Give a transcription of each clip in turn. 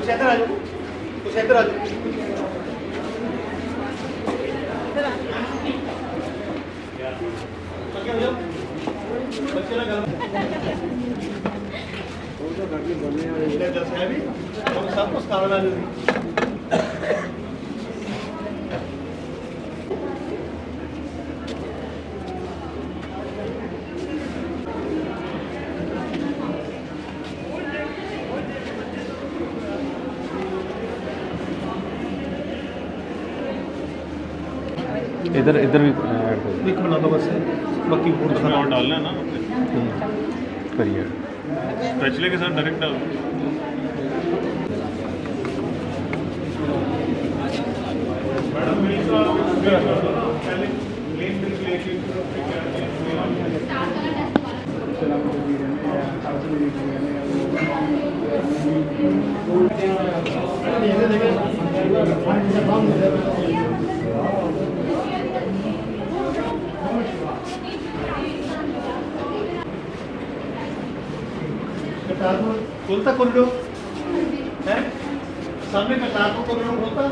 ਕੁਛ ਇੱਧਰ ਆ ਜਾਓ। ਕੁਛ ਇੱਧਰ ਆ ਜਾਓ। ਅੱਗੇ ਹੋ ਜਾਓ। ਬੱਚੇ ਨਾਲ ਗੱਲ ਇਹਨੇ ਦੱਸਿਆ ਵੀ ਸਭ ਕੁਝ ਕਰਨ ਵਾਲੇ ਸੀ इधर इधर भी एक बना दो बस बाकी और और डालना है ना करिए पिछले के साथ डायरेक्ट डाल ये देखिए करतारपुर खोलता कॉरिडोर है सामने करतारपुर कॉरिडोर खोलता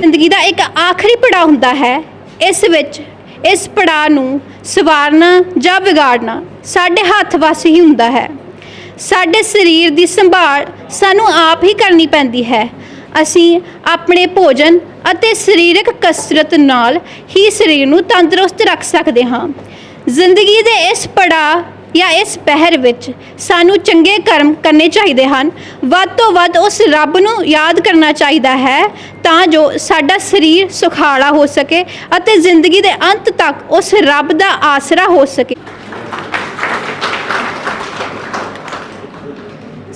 ਜ਼ਿੰਦਗੀ ਦਾ ਇੱਕ ਆਖਰੀ ਪੜਾਅ ਹੁੰਦਾ ਹੈ ਇਸ ਵਿੱਚ ਇਸ ਪੜਾਅ ਨੂੰ ਸਵਾਰਨਾ ਜਾਂ ਵਿਗਾੜਨਾ ਸਾਡੇ ਹੱਥ ਵੱਸ ਹੀ ਹੁੰਦਾ ਹੈ ਸਾਡੇ ਸਰੀਰ ਦੀ ਸੰਭਾਲ ਸਾਨੂੰ ਆਪ ਹੀ ਕਰਨੀ ਪੈਂਦੀ ਹੈ। ਅਸੀਂ ਆਪਣੇ ਭੋਜਨ ਅਤੇ ਸਰੀਰਕ ਕਸਰਤ ਨਾਲ ਹੀ ਸਰੀਰ ਨੂੰ ਤੰਦਰੁਸਤ ਰੱਖ ਸਕਦੇ ਹਾਂ। ਜ਼ਿੰਦਗੀ ਦੇ ਇਸ ਪੜਾਅ ਜਾਂ ਇਸ ਪਹਿਰ ਵਿੱਚ ਸਾਨੂੰ ਚੰਗੇ ਕਰਮ ਕਰਨੇ ਚਾਹੀਦੇ ਹਨ। ਵੱਧ ਤੋਂ ਵੱਧ ਉਸ ਰੱਬ ਨੂੰ ਯਾਦ ਕਰਨਾ ਚਾਹੀਦਾ ਹੈ ਤਾਂ ਜੋ ਸਾਡਾ ਸਰੀਰ ਸੁਖਾਲਾ ਹੋ ਸਕੇ ਅਤੇ ਜ਼ਿੰਦਗੀ ਦੇ ਅੰਤ ਤੱਕ ਉਸ ਰੱਬ ਦਾ ਆਸਰਾ ਹੋ ਸਕੇ।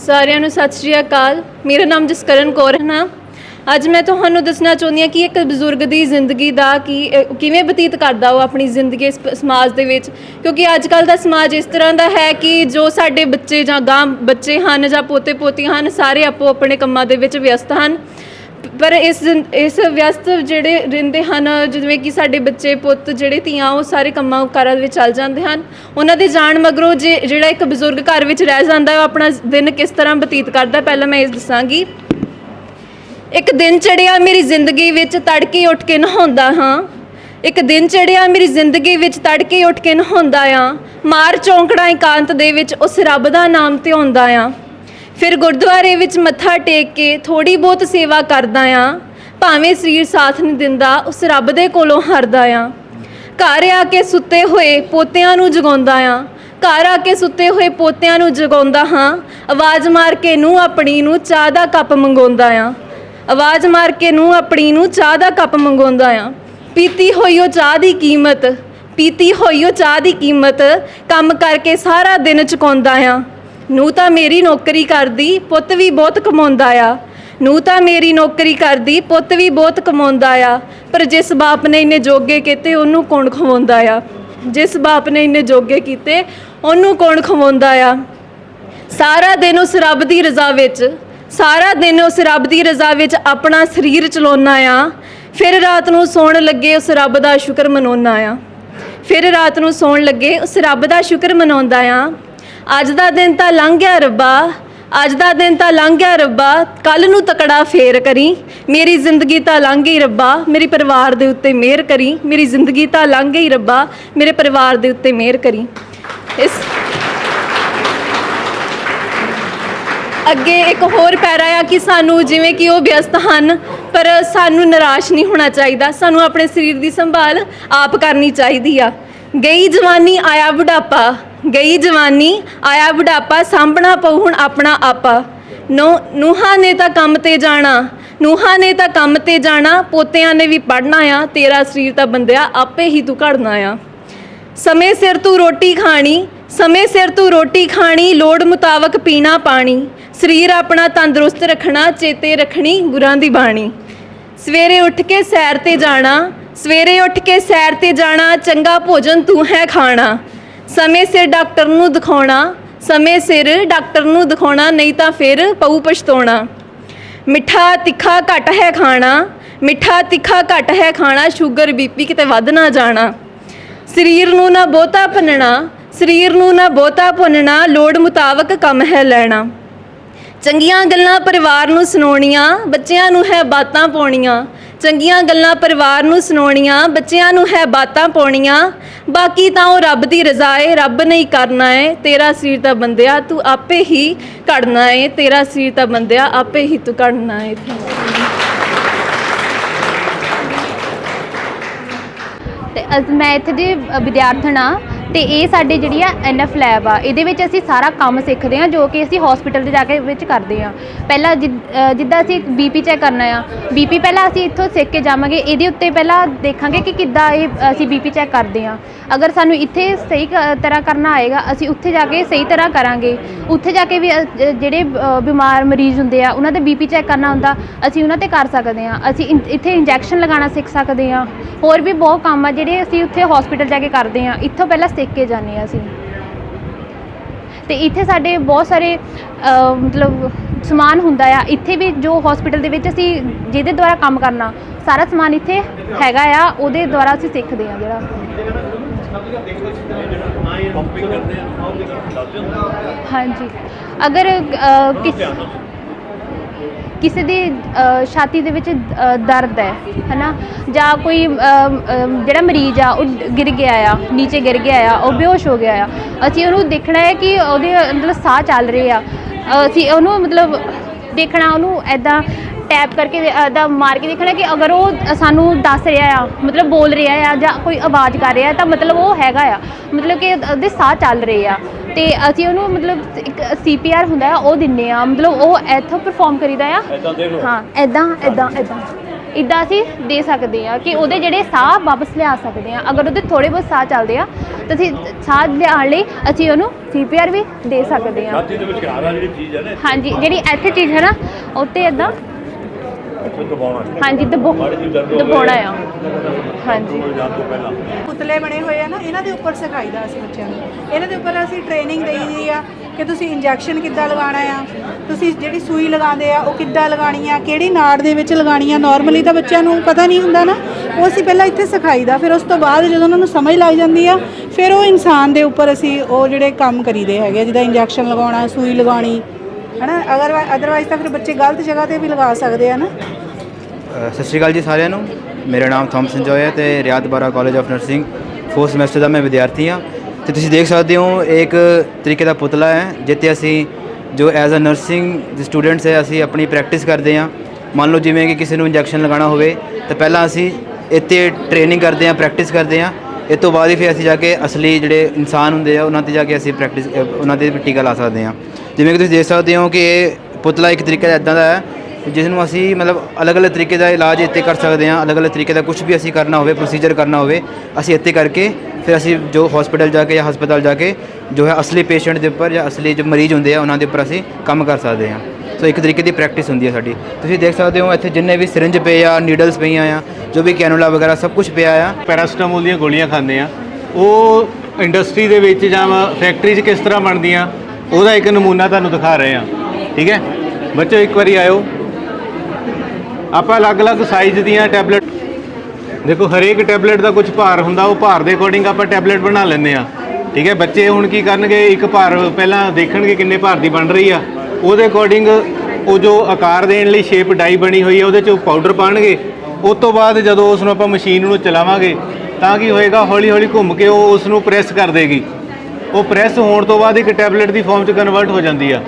ਸਾਰਿਆਂ ਨੂੰ ਸਤਿ ਸ਼੍ਰੀ ਅਕਾਲ। ਮੇਰਾ ਨਾਮ ਜਸਕਰਨ ਕੌਰ ਹੈ ਨਾ। ਅੱਜ ਮੈਂ ਤੁਹਾਨੂੰ ਦੱਸਣਾ ਚਾਹੁੰਦੀ ਹਾਂ ਕਿ ਇੱਕ ਬਜ਼ੁਰਗ ਦੀ ਜ਼ਿੰਦਗੀ ਦਾ ਕੀ ਕਿਵੇਂ ਬਤੀਤ ਕਰਦਾ ਉਹ ਆਪਣੀ ਜ਼ਿੰਦਗੀ ਇਸ ਸਮਾਜ ਦੇ ਵਿੱਚ? ਕਿਉਂਕਿ ਅੱਜ ਕੱਲ ਦਾ ਸਮਾਜ ਇਸ ਤਰ੍ਹਾਂ ਦਾ ਹੈ ਕਿ ਜੋ ਸਾਡੇ ਬੱਚੇ ਜਾਂ ਗਾਂ, ਬੱਚੇ ਹਨ ਜਾਂ ਪੋਤੇ ਪੋਤੀਆਂ ਹਨ, ਸਾਰੇ ਆਪੋ ਆਪਣੇ ਕੰਮਾਂ ਦੇ ਵਿੱਚ ਵਿਅਸਤ ਹਨ। ਪਰ ਇਸ ਜ਼ਿੰ- ਇਸ ਵਿਅਸਤ ਜਿਹੜੇ ਰਹਿੰਦੇ ਹਨ, ਜਿਵੇਂ ਕਿ ਸਾਡੇ ਬੱਚੇ, ਪੁੱਤ, ਜਿਹੜੇ ਧੀਆਂ, ਉਹ ਸਾਰੇ ਕੰਮਾਂ ਕਾਰਾਂ ਦੇ ਵਿੱਚ ਚੱਲ ਜਾਂਦੇ ਹਨ। ਉਹਨਾਂ ਦੇ ਜਾਣ ਮਗਰੋਂ ਜੇ ਜਿਹੜਾ ਇੱਕ ਬਜ਼ੁਰਗ ਘਰ ਵਿੱਚ ਰਹਿ ਜਾਂਦਾ ਹੈ, ਉਹ ਆਪਣਾ ਦਿਨ ਕਿਸ ਤਰ੍ਹਾਂ ਬਤੀਤ ਕਰਦਾ ਪਹਿਲਾਂ ਮੈਂ ਇਹ ਦੱਸਾਂਗੀ। ਇੱਕ ਦਿਨ ਚੜਿਆ ਮੇਰੀ ਜ਼ਿੰਦਗੀ ਵਿੱਚ ਤੜਕੇ ਉੱਠ ਕੇ ਨਹਾਉਂਦਾ ਹਾਂ। ਇੱਕ ਦਿਨ ਚੜਿਆ ਮੇਰੀ ਜ਼ਿੰਦਗੀ ਵਿੱਚ ਤੜਕੇ ਉੱਠ ਕੇ ਨਹਾਉਂਦਾ ਆ ਮਾਰ ਚੌਂਕੜਾ ਇਕਾਂਤ ਦੇ ਵਿੱਚ ਉਸ ਰੱਬ ਦਾ ਨਾਮ ਧਿਆਉਂਦਾ ਆ ਫਿਰ ਗੁਰਦੁਆਰੇ ਵਿੱਚ ਮੱਥਾ ਟੇਕ ਕੇ ਥੋੜੀ ਬਹੁਤ ਸੇਵਾ ਕਰਦਾ ਆ, ਭਾਵੇਂ ਸਰੀਰ ਸਾਥ ਨਹੀਂ ਦਿੰਦਾ, ਉਸ ਰੱਬ ਦੇ ਕੋਲੋਂ ਹਰਦਾ ਆ। ਘਰ ਆ ਕੇ ਸੁੱਤੇ ਹੋਏ ਪੋਤਿਆਂ ਨੂੰ ਜਗਾਉਂਦਾ ਆ। ਘਰ ਆ ਕੇ ਸੁੱਤੇ ਹੋਏ ਪੋਤਿਆਂ ਨੂੰ ਜਗਾਉਂਦਾ ਹਾਂ, ਆਵਾਜ਼ ਮਾਰ ਕੇ ਨੂੰ ਆਪਣੀ ਨੂੰ ਚਾਹ ਦਾ ਕੱਪ ਮੰਗਾਉਂਦਾ ਆ। ਆਵਾਜ਼ ਮਾਰ ਕੇ ਨੂੰ ਆਪਣੀ ਨੂੰ ਚਾਹ ਦਾ ਕੱਪ ਮੰਗਾਉਂਦਾ ਆ। ਪੀਤੀ ਹੋਈ ਉਹ ਚਾਹ ਦੀ ਕੀਮਤ, ਪੀਤੀ ਹੋਈ ਉਹ ਚਾਹ ਦੀ ਕੀਮਤ ਕੰਮ ਕਰਕੇ ਸਾਰਾ ਦਿਨ ਚੁਕਾਉਂਦਾ ਆ। ਨੂੰ ਤਾਂ ਮੇਰੀ ਨੌਕਰੀ ਕਰਦੀ, ਪੁੱਤ ਵੀ ਬਹੁਤ ਕਮਾਉਂਦਾ ਆ। ਨੂੰ ਤਾਂ ਮੇਰੀ ਨੌਕਰੀ ਕਰਦੀ, ਪੁੱਤ ਵੀ ਬਹੁਤ ਕਮਾਉਂਦਾ ਆ। ਪਰ ਜਿਸ ਬਾਪ ਨੇ ਇਹਨੇ ਜੋਗੇ ਕੀਤੇ, ਉਹਨੂੰ ਕੌਣ ਖਵਾਉਂਦਾ ਆ? ਜਿਸ ਬਾਪ ਨੇ ਇਹਨੇ ਜੋਗੇ ਕੀਤੇ, ਉਹਨੂੰ ਕੌਣ ਖਵਾਉਂਦਾ ਆ? ਸਾਰਾ ਦਿਨ ਉਸ ਰੱਬ ਦੀ ਰਜ਼ਾ ਵਿੱਚ, ਸਾਰਾ ਦਿਨ ਉਸ ਰੱਬ ਦੀ ਰਜ਼ਾ ਵਿੱਚ ਆਪਣਾ ਸਰੀਰ ਚਲਾਉਣਾ ਆ। ਫਿਰ ਰਾਤ ਨੂੰ ਸੌਣ ਲੱਗੇ ਉਸ ਰੱਬ ਦਾ ਸ਼ੁਕਰ ਮਨਾਉਣਾ ਆ। ਫਿਰ ਰਾਤ ਨੂੰ ਸੌਣ ਲੱਗੇ ਉਸ ਰੱਬ ਦਾ ਸ਼ੁਕਰ ਮਨਾਉਂਦਾ ਆ। ਅੱਜ ਦਾ ਦਿਨ ਤਾਂ ਲੰਘ ਗਿਆ ਰੱਬਾ, ਅੱਜ ਦਾ ਦਿਨ ਤਾਂ ਲੰਘ ਗਿਆ ਰੱਬਾ ਕੱਲ ਨੂੰ ਤਕੜਾ ਫੇਰ ਕਰੀ। ਮੇਰੀ ਜ਼ਿੰਦਗੀ ਤਾਂ ਲੰਘ ਗਈ ਰੱਬਾ, ਮੇਰੇ ਪਰਿਵਾਰ ਦੇ ਉੱਤੇ ਮਿਹਰ ਕਰੀ। ਮੇਰੀ ਜ਼ਿੰਦਗੀ ਤਾਂ ਲੰਘ ਗਈ ਰੱਬਾ, ਮੇਰੇ ਪਰਿਵਾਰ ਦੇ ਉੱਤੇ ਮਿਹਰ ਕਰੀ। ਇਸ ਅੱਗੇ ਇੱਕ ਹੋਰ ਪੈਰਾ ਆ ਕਿ ਸਾਨੂੰ ਜਿਵੇਂ ਕਿ ਉਹ ਵਿਅਸਤ ਹਨ, ਪਰ ਸਾਨੂੰ ਨਿਰਾਸ਼ ਨਹੀਂ ਹੋਣਾ ਚਾਹੀਦਾ। ਸਾਨੂੰ ਆਪਣੇ ਸਰੀਰ ਦੀ ਸੰਭਾਲ ਆਪ ਕਰਨੀ ਚਾਹੀਦੀ ਆ। ਗਈ ਜਵਾਨੀ ਆਇਆ ਬੁਢਾਪਾ ਗਈ ਜਵਾਨੀ, ਆਇਆ ਬੁਢਾਪਾ, ਸਾਂਭਣਾ ਪਊ ਹੁਣ ਆਪਣਾ ਆਪਾ। ਨੋ, ਨੂਹਾਂ ਨੇ ਤਾਂ ਕੰਮ ਤੇ ਜਾਣਾ, ਨੂਹਾਂ ਨੇ ਤਾਂ ਕੰਮ ਤੇ ਜਾਣਾ, ਪੋਤਿਆਂ ਨੇ ਵੀ ਪੜਨਾ ਆ, ਤੇਰਾ ਸਰੀਰ ਤਾਂ ਬੰਦਿਆ, ਆਪੇ ਹੀ ਤੂੰ ਘੜਨਾ ਆ। ਸਮੇਂ ਸਿਰ ਤੂੰ ਰੋਟੀ ਖਾਣੀ, ਸਮੇਂ ਸਿਰ ਤੂੰ ਰੋਟੀ ਖਾਣੀ, ਲੋੜ ਮੁਤਾਬਕ ਪੀਣਾ ਪਾਣੀ, ਸਰੀਰ ਆਪਣਾ ਤੰਦਰੁਸਤ ਰੱਖਣਾ, ਚੇਤੇ ਰੱਖਣੀ ਗੁਰਾਂ ਦੀ ਬਾਣੀ। ਸਵੇਰੇ ਉੱਠ ਕੇ ਸੈਰ ਤੇ ਜਾਣਾ, ਸਵੇਰੇ ਉੱਠ ਕੇ ਸੈਰ ਤੇ ਜਾਣਾ, ਚੰਗਾ ਭੋਜਨ ਤੂੰ ਹੈ ਖਾਣਾ। ਸਮੇਂ ਸਿਰ ਡਾਕਟਰ ਨੂੰ ਦਿਖਾਉਣਾ, ਸਮੇਂ ਸਿਰ ਡਾਕਟਰ ਨੂੰ ਦਿਖਾਉਣਾ, ਨਹੀਂ ਤਾਂ ਫਿਰ ਪਊ ਪਛਤਾਉਣਾ। ਮਿੱਠਾ ਤਿੱਖਾ ਘੱਟ ਹੈ ਖਾਣਾ, ਮਿੱਠਾ ਤਿੱਖਾ ਘੱਟ ਹੈ ਖਾਣਾ, ਸ਼ੂਗਰ ਬੀਪੀ ਕਿਤੇ ਵੱਧ ਨਾ ਜਾਣਾ। ਸਰੀਰ ਨੂੰ ਨਾ ਬਹੁਤਾ ਭੰਨਣਾ, ਸਰੀਰ ਨੂੰ ਨਾ ਬਹੁਤਾ ਭੁੰਨਣਾ, ਲੋੜ ਮੁਤਾਬਕ ਕੰਮ ਹੈ ਲੈਣਾ। ਚੰਗੀਆਂ ਗੱਲਾਂ ਪਰਿਵਾਰ ਨੂੰ ਸੁਣਾਉਣੀਆਂ, ਬੱਚਿਆਂ ਨੂੰ ਹੈ ਬਾਤਾਂ ਪਾਉਣੀਆਂ ਚੰਗੀਆਂ ਗੱਲਾਂ ਪਰਿਵਾਰ ਨੂੰ ਸੁਣਾਉਣੀਆਂ, ਬੱਚਿਆਂ ਨੂੰ ਹੈ ਬਾਤਾਂ ਪਾਉਣੀਆਂ। ਬਾਕੀ ਤਾਂ ਉਹ ਰੱਬ ਦੀ ਰਜ਼ਾ ਏ, ਰੱਬ ਨੇ ਹੀ ਕਰਨਾ ਏ। ਤੇਰਾ ਸਰੀਰ ਤਾਂ ਬੰਦਿਆ, ਤੂੰ ਆਪੇ ਹੀ ਘੜਨਾ ਏ। ਤੇਰਾ ਸਰੀਰ ਤਾਂ ਬੰਦਿਆ, ਆਪੇ ਹੀ ਤੂੰ ਘੜਨਾ ਏ। ਤੇ ਅਸ- ਮੈਂ ਇੱਥੇ ਦੀ ਵਿਦਿਆਰਥਣ ਆ ਤੇ ਇਹ ਸਾਡੇ ਜਿਹੜੀ ਆ ਐਨਐਫ ਲੈਬ ਆ ਇਹਦੇ ਵਿੱਚ ਅਸੀਂ ਸਾਰਾ ਕੰਮ ਸਿੱਖਦੇ ਆ ਜੋ ਕਿ ਅਸੀਂ ਹਸਪੀਟਲ 'ਚ ਜਾ ਕੇ ਵਿੱਚ ਕਰਦੇ ਆ ਪਹਿਲਾਂ ਜਿ- ਅ, ਜਿੱਦਾਂ ਅਸੀਂ ਬੀਪੀ ਚੈੱਕ ਕਰਨਾ ਆ ਬੀਪੀ ਪਹਿਲਾਂ ਅਸੀਂ ਇੱਥੋਂ ਸਿੱਖ ਕੇ ਜਾਵਾਂਗੇ ਇਹਦੇ ਉੱਤੇ ਪਹਿਲਾਂ ਦੇਖਾਂਗੇ ਕਿ ਕਿੱਦਾਂ ਇਹ ਅਸੀਂ ਬੀਪੀ ਚੈੱਕ ਕਰਦੇ ਆ ਅਗਰ ਸਾਨੂੰ ਇੱਥੇ ਸਹੀ ਕ- ਤਰ੍ਹਾਂ ਕਰਨਾ ਆਏਗਾ ਅਸੀਂ ਉੱਥੇ ਜਾ ਕੇ ਸਹੀ ਤਰ੍ਹਾਂ ਕਰਾਂਗੇ। ਉੱਥੇ ਜਾ ਕੇ ਵੀ ਅ, ਜ- ਜਿਹੜੇ ਅ, ਬਿਮਾਰ ਮਰੀਜ਼ ਹੁੰਦੇ ਆ ਉਹਨਾਂ ਦੇ ਬੀਪੀ ਚੈੱਕ ਕਰਨਾ ਹੁੰਦਾ ਅਸੀਂ ਉਹਨਾਂ ਤੇ ਕਰ ਸਕਦੇ ਆ ਅਸੀਂ ਇਨ- ਇੱਥੇ ਇੰਜੈਕਸ਼ਨ ਲਗਾਉਣਾ ਸਿੱਖ ਸਕਦੇ ਆ ਹੋਰ ਵੀ ਬਹੁਤ ਕੰਮ ਆ ਜਿਹੜੇ ਅਸੀਂ ਉੱਥੇ ਹਸਪੀਟਲ ਜਾ ਕੇ ਕਰਦੇ ਆ ਇੱਥੋਂ ਪਹਿਲਾਂ ਸਿੱਖ ਕੇ ਜਾਂਦੇ ਹਾਂ ਅਸੀਂ। ਤੇ ਇੱਥੇ ਸਾਡੇ ਬਹੁਤ ਸਾਰੇ ਮਤਲਬ ਸਮਾਨ ਹੁੰਦਾ ਆ। ਇੱਥੇ ਵੀ ਜੋ ਹਸਪੀਟਲ ਦੇ ਵਿੱਚ ਅਸੀਂ ਜਿਹਦੇ ਦੁਆਰਾ ਕੰਮ ਕਰਨਾ, ਸਾਰਾ ਸਮਾਨ ਇੱਥੇ ਹੈਗਾ ਆ, ਉਹਦੇ ਦੁਆਰਾ ਅਸੀਂ ਸਿੱਖਦੇ ਆ ਜਿਹੜਾ। ਹਾਂਜੀ। ਅਗਰ ਕਿਸ ਕਿਸੇ ਦੀ ਛਾਤੀ ਦੇ ਵਿੱਚ ਦਰਦ ਹੈ, ਹਨਾ? ਜਾਂ ਕੋਈ ਜਿਹੜਾ ਮਰੀਜ਼ ਆ, ਉਹ ਗਿਰ ਗਿਆ ਆ, ਨੀਚੇ ਗਿਰ ਗਿਆ ਆ, ਉਹ ਬੇਹੋਸ਼ ਹੋ ਗਿਆ ਆ, ਅਸੀਂ ਉਹਨੂੰ ਦੇਖਣਾ ਹੈ ਕਿ ਉਹਦੇ, ਮਤਲਬ ਸਾਹ ਚੱਲ ਰਹੇ ਆ। ਅਸੀਂ ਉਹਨੂੰ, ਮਤਲਬ ਦੇਖਣਾ, ਉਹਨੂੰ ਐਦਾਂ ਟੈਪ ਕਰਕੇ ਐਦਾਂ ਮਾਰ ਕੇ ਦੇਖਣਾ ਕਿ ਅਗਰ ਉਹ ਸਾਨੂੰ ਦੱਸ ਰਿਹਾ ਆ ਮਤਲਬ ਬੋਲ ਰਿਹਾ ਆ ਜਾਂ ਕੋਈ ਆਵਾਜ਼ ਕਰ ਰਿਹਾ ਤਾਂ ਮਤਲਬ ਉਹ ਹੈਗਾ ਆ। ਮਤਲਬ ਕਿ ਉਹਦੇ ਸਾਹ ਚੱਲ ਰਹੇ ਆ। ਤੇ ਅਸੀਂ ਉਹਨੂੰ ਮਤਲਬ ਇੱਕ ਸੀਪੀਆਰ ਹੁੰਦਾ ਆ ਉਹ ਦਿੰਨੇ ਆ। ਮਤਲਬ ਉਹ ਇੱਥੋਂ ਪਰਫਾਰਮ ਕਰੀਦਾ ਆ। ਹਾਂ ਐਦਾਂ ਐਦਾਂ ਐਦਾਂ ਇਦਾਂ ਅਸੀਂ ਦੇ ਸਕਦੇ ਆ ਕਿ ਉਹਦੇ ਜਿਹੜੇ ਸਾਹ ਵਾਪਸ ਲਿਆ ਸਕਦੇ ਆ। ਅਗਰ ਉਹਦੇ ਥੋੜੇ ਬਹੁਤ ਸਾਹ ਚੱਲਦੇ ਆ ਤਾਂ ਅਸੀਂ ਸਾਹ ਲਿਆਉਣ ਲਈ ਅਸੀਂ ਉਹਨੂੰ ਸੀਪੀਆਰ ਵੀ ਦੇ ਸਕਦੇ ਆ। ਦੇ ਹਾਂਜੀ ਜਿਹੜੀ ਇੱਥੇ ਚੀਜ਼ ਹੈ ਨਾ ਉੱਤੇ ਦਬਾਉਣਾ ਹਾਂਜੀ ਦਬੋ। ਦਬਾਉਣਾ ਆ। ਹਾਂਜੀ। ਪੁਤਲੇ ਬਣੇ ਹੋਏ ਆ ਨਾ ਇਹਨਾਂ ਦੇ ਉੱਪਰ ਸਿਖਾਈਦਾ ਅਸੀਂ ਬੱਚਿਆਂ ਨੂੰ। ਇਹਨਾਂ ਦੇ ਉੱਪਰ ਅਸੀਂ ਟ੍ਰੇਨਿੰਗ ਦੇਈਦੀ ਆ ਕਿ ਤੁਸੀਂ ਇੰਜੈਕਸ਼ਨ ਕਿੱਦਾਂ ਲਗਾਉਣਾ ਆ ਤੁਸੀਂ ਜਿਹੜੀ ਸੂਈ ਲਗਾਉਂਦੇ ਆ ਉਹ ਕਿੱਦਾਂ ਲਗਾਣੀ ਆ ਕਿਹੜੀ ਨਾੜ ਦੇ ਵਿੱਚ ਲਗਾਣੀ ਆ। ਨਾਰਮਲੀ ਤਾਂ ਬੱਚਿਆਂ ਨੂੰ ਪਤਾ ਨਹੀਂ ਹੁੰਦਾ ਨਾ। ਉਹ ਅਸੀਂ ਪਹਿਲਾਂ ਇੱਥੇ ਸਿਖਾਈਦਾ ਫਿਰ ਉਸ ਤੋਂ ਬਾਅਦ ਜਦੋਂ ਉਹਨਾਂ ਨੂੰ ਸਮਝ ਲੱਗ ਜਾਂਦੀ ਆ ਫਿਰ ਉਹ ਇਨਸਾਨ ਦੇ ਉੱਪਰ ਅਸੀਂ ਉਹ ਜਿਹੜੇ ਕੰਮ ਕਰੀਦੇ ਹੈਗੇ ਆ, ਜਿੱਦਾਂ ਇੰਜੈਕਸ਼ਨ ਲਗਾਉਣਾ ਸੂਈ ਲਗਾਉਣੀ। ਹਨਾ? ਅਗਰ ਅਦਰਵਾਈਜ਼ ਤਾਂ ਫਿਰ ਬੱਚੇ ਗਲਤ ਜਗ੍ਹਾ ਤੇ ਵੀ ਲਗਾ ਸਕਦੇ ਆ ਨਾ? ਅ, ਸਤਿ ਸ਼੍ਰੀ ਅਕਾਲ ਜੀ ਸਾਰਿਆਂ ਨੂੰ। ਮੇਰਾ ਨਾਮ ਥੌਮਸਨ ਜੋਏ ਹੈ ਤੇ Rayat Bahra college of nursing fourth semester ਦਾ ਮੈਂ ਵਿਦਿਆਰਥੀ ਹਾਂ। ਤੇ ਤੁਸੀਂ ਦੇਖ ਸਕਦੇ ਹੋ ਇਹ ਇੱਕ ਤਰੀਕੇ ਦਾ ਪੁਤਲਾ ਹੈ ਜਿੱਥੇ ਅਸੀਂ ਜੋ ਐਜ਼ ਅ ਨਰਸਿੰਗ ਸਟੂਡੈਂਟਸ ਹੈ ਅਸੀਂ ਆਪਣੀ ਪ੍ਰੈਕਟਿਸ ਕਰਦੇ ਹਾਂ। ਮੰਨ ਲਓ ਜਿਵੇਂ ਕਿ ਕਿਸੇ ਨੂੰ ਇੰਜੈਕਸ਼ਨ ਲਗਾਉਣਾ ਹੋਵੇ ਤਾਂ ਪਹਿਲਾਂ ਅਸੀਂ ਇੱਥੇ ਟ੍ਰੇਨਿੰਗ ਕਰਦੇ ਹਾਂ ਪ੍ਰੈਕਟਿਸ ਕਰਦੇ ਹਾਂ। ਇਹ ਤੋਂ ਬਾਅਦ ਹੀ ਫਿਰ ਅਸੀਂ ਜਾ ਕੇ ਅਸਲੀ ਜਿਹੜੇ ਇਨਸਾਨ ਹੁੰਦੇ ਆ ਉਹਨਾਂ ਤੇ ਜਾ ਕੇ ਅਸੀਂ ਪ੍ਰੈਕਟਿਸ ਉਹਨਾਂ ਤੇ ਟੀਕਾ ਲਾ ਸਕਦੇ ਹਾਂ। ਜਿਵੇਂ ਕਿ ਤੁਸੀਂ ਦੇਖ ਸਕਦੇ ਹੋ ਕਿ ਇਹ ਪੁਤਲਾ ਇੱਕ ਤਰੀਕੇ ਦਾ ਇਦਾਂ ਦਾ ਹੈ ਜਿਸ ਨੂੰ ਅਸੀਂ ਮਤਲਬ ਅਲੱਗ-ਅਲੱਗ ਤਰੀਕੇ ਦਾ ਇਲਾਜ ਇੱਥੇ ਕਰ ਸਕਦੇ ਹਾਂ, ਅਲੱਗ-ਅਲੱਗ ਤਰੀਕੇ ਦਾ ਕੁਝ ਵੀ ਅਸੀਂ ਕਰਨਾ ਹੋਵੇ ਪ੍ਰੋਸੀਜਰ ਕਰਨਾ ਹੋਵੇ, ਅਸੀਂ ਇੱਥੇ ਕਰਕੇ ਫਿਰ ਅਸੀਂ ਜੋ ਹਸਪੀਟਲ ਜਾ ਕੇ ਜਾਂ ਹਸਪਤਾਲ ਜਾ ਕੇ ਜੋ ਹੈ ਅਸਲੀ ਪੇਸ਼ੈਂਟ ਦੇ ਉੱਪਰ ਜਾਂ ਅਸਲੀ ਜੋ ਮਰੀਜ਼ ਹੁੰਦੇ ਆ, ਉਹਨਾਂ ਦੇ ਉੱਪਰ ਅਸੀਂ ਕੰਮ ਕਰ ਸਕਦੇ ਹਾਂ। ਸੋ ਇੱਕ ਤਰੀਕੇ ਦੀ ਪ੍ਰੈਕਟਿਸ ਹੁੰਦੀ ਹੈ ਸਾਡੀ। ਤੁਸੀਂ ਦੇਖ ਸਕਦੇ ਹੋ ਇੱਥੇ ਜਿੰਨੇ ਵੀ ਸਿਰਿੰਜ ਪਏ ਆ ਨੀਡਲਸ ਪਈਆਂ ਆ, ਜੋ ਵੀ ਕੈਨੂਲਾ ਵਗੈਰਾ ਸਭ ਕੁਝ ਪਿਆ ਆ। ਪੈਰਾਸਟਾਮੋਲ ਦੀਆਂ ਗੋਲੀਆਂ ਖਾਂਦੇ ਆ। ਉਹ ਇੰਡਸਟਰੀ ਦੇ ਵਿੱਚ ਜਾਂ ਫੈਕਟਰੀ 'ਚ ਕਿਸ ਤਰ੍ਹਾਂ ਬਣਦੀਆਂ? ਉਹਦਾ ਇੱਕ ਨਮੂਨਾ ਤੁਹਾਨੂੰ ਦਿਖਾ ਰਹੇ ਹਾਂ। ਠੀਕ ਹੈ? ਬੱਚੋ, ਇੱਕ ਵਾਰੀ ਆਇਓ। ਆਪਾਂ ਅਲੱਗ-ਅਲੱਗ ਸਾਈਜ਼ ਦੀਆਂ ਟੈਬਲੇਟ ਦੇਖੋ, ਹਰੇਕ ਟੈਬਲੇਟ ਦਾ ਕੁਝ ਭਾਰ ਹੁੰਦਾ, ਉਹ ਭਾਰ ਦੇ ਅਕੋਰਡਿੰਗ ਆਪਾਂ ਟੈਬਲੇਟ ਬਣਾ ਲੈਂਦੇ ਆ ਠੀਕ ਹੈ? ਬੱਚੇ ਹੁਣ ਕੀ ਕਰਨਗੇ? ਇੱਕ ਭਾਰ ਪਹਿਲਾਂ ਦੇਖਣਗੇ ਕਿੰਨੇ ਭਾਰ ਦੀ ਬਣ ਰਹੀ ਆ। ਉਹਦੇ ਅਕੋਰਡਿੰਗ ਉਹ ਜੋ ਆਕਾਰ ਦੇਣ ਲਈ ਸ਼ੇਪ ਡਾਈ ਬਣੀ ਹੋਈ ਹੈ ਉਹਦੇ 'ਚ ਪਾਊਡਰ ਪਾਣਗੇ। ਉਸ ਤੋਂ ਬਾਅਦ ਜਦੋਂ ਉਸ ਨੂੰ ਆਪਾਂ ਮਸ਼ੀਨ ਨੂੰ ਚਲਾਵਾਂਗੇ, ਤਾਂ ਕੀ ਹੋਏਗਾ? ਹੌਲੀ ਹੌਲੀ ਘੁੰਮ ਕੇ ਉਹ ਉਸ ਨੂੰ ਪ੍ਰੈਸ ਕਰ ਦੇਗੀ। ਉਹ ਪ੍ਰੈਸ ਹੋਣ ਤੋਂ ਬਾਅਦ ਇੱਕ ਟੈਬਲੇਟ ਦੀ ਫਾਰਮ 'ਚ ਕਨਵਰਟ ਹੋ ਜਾਂਦੀ ਆ।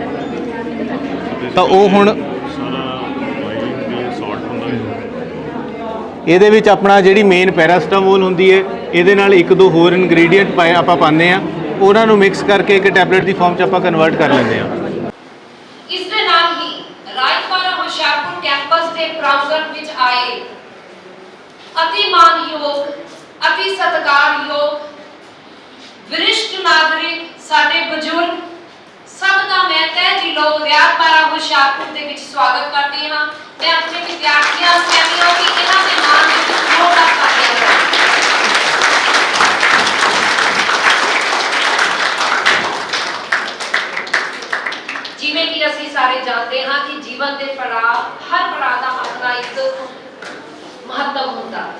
ਤਾਂ ਉਹ ਹੁਣ ਇਹਦੇ ਵਿੱਚ ਆਪਣਾ ਜਿਹੜੀ ਮੇਨ ਪੈਰਾਸਟਾਮੋਲ ਹੁੰਦੀ ਹੈ ਇਹਦੇ ਨਾਲ ਇੱਕ ਦੋ ਹੋਰ ਇਨਗਰੀਡੀਅੰਟ ਪਾਏ ਆਪਾਂ ਪਾਉਂਦੇ ਆ। ਉਹਨਾਂ ਨੂੰ ਮਿਕਸ ਕਰਕੇ ਇੱਕ ਟੈਬਲੇਟ ਦੀ ਫਾਰਮ 'ਚ ਆਪਾਂ ਕਨਵਰਟ ਕਰ ਲੈਂਦੇ ਆ। ਇਸ ਦੇ ਨਾਲ ਹੀ ਰਾਜਪਾਰਾ ਹੁਸ਼ਿਆਰਪੁਰ ਕੈਂਪਸ ਦੇ ਪ੍ਰਾਂਗਣ ਵਿੱਚ ਆਏ। ਅਤੀ ਮਾਨਯੋਗ ਅਤੀ ਸਤਿਕਾਰਯੋਗ ਵਿਰਿਸ਼ਟ ਨਾਗਰਿਕ, ਸਾਡੇ ਬਜ਼ੁਰਗ, ਸਭ ਦਾ ਮੈਂ ਤਹਿ ਦਿਲੋਂ ਰਾਜਪਾਰਾ ਹੁਸ਼ਿਆਰਪੁਰ ਦੇ ਵਿੱਚ ਸਵਾਗਤ ਕਰਦੀ ਹਾਂ ਮੈਂ ਆਪਣੇ ਵਿਦਿਆਰਥੀਆਂ ਸਹਿਮੀਆਂ ਕਿ ਇਹਨਾਂ ਦੇ ਨਾਮ ਦੇ ਵਿੱਚ ਜੋਰਦਾਰ ਤਾੜੀਆਂ ਦਿਓ। ਜਿਵੇਂ ਕਿ ਅਸੀਂ ਸਾਰੇ ਜਾਣਦੇ ਹਾਂ ਕਿ ਜੀਵਨ ਦੇ ਪੜਾਅ, ਹਰ ਪੜਾਅ ਦਾ ਆਪਣਾ ਇੱਕ ਮਹੱਤਵ ਹੁੰਦਾ ਹੈ